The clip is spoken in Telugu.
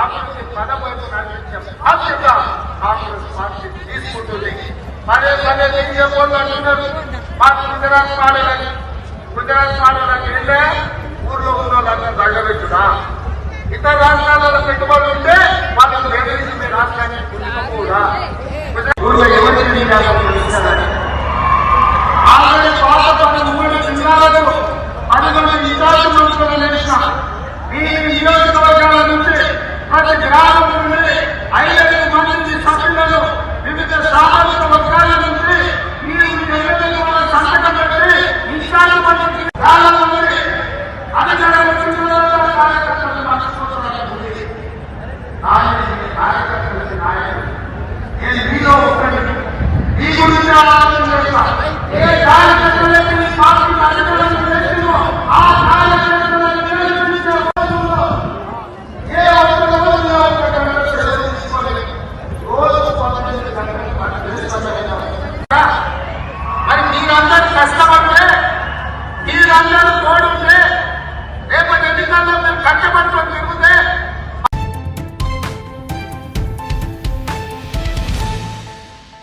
అభివృద్ధి పదం వైపు నడిపించే బాధ్యత కాంగ్రెస్ పార్టీ తీసుకుంటుంది. పదే పదే బీజేపీ అంటున్నారు. మాకు గుజరాత్ పాడేలని గుజరాత్ పాడేలని వెళ్ళే ఊర్లో ఉన్న వాళ్ళందరూ దండబెట్టుడా ఇతర రాష్ట్రాలలో పెట్టుబడులు ఉంటే চেষ্টা করবে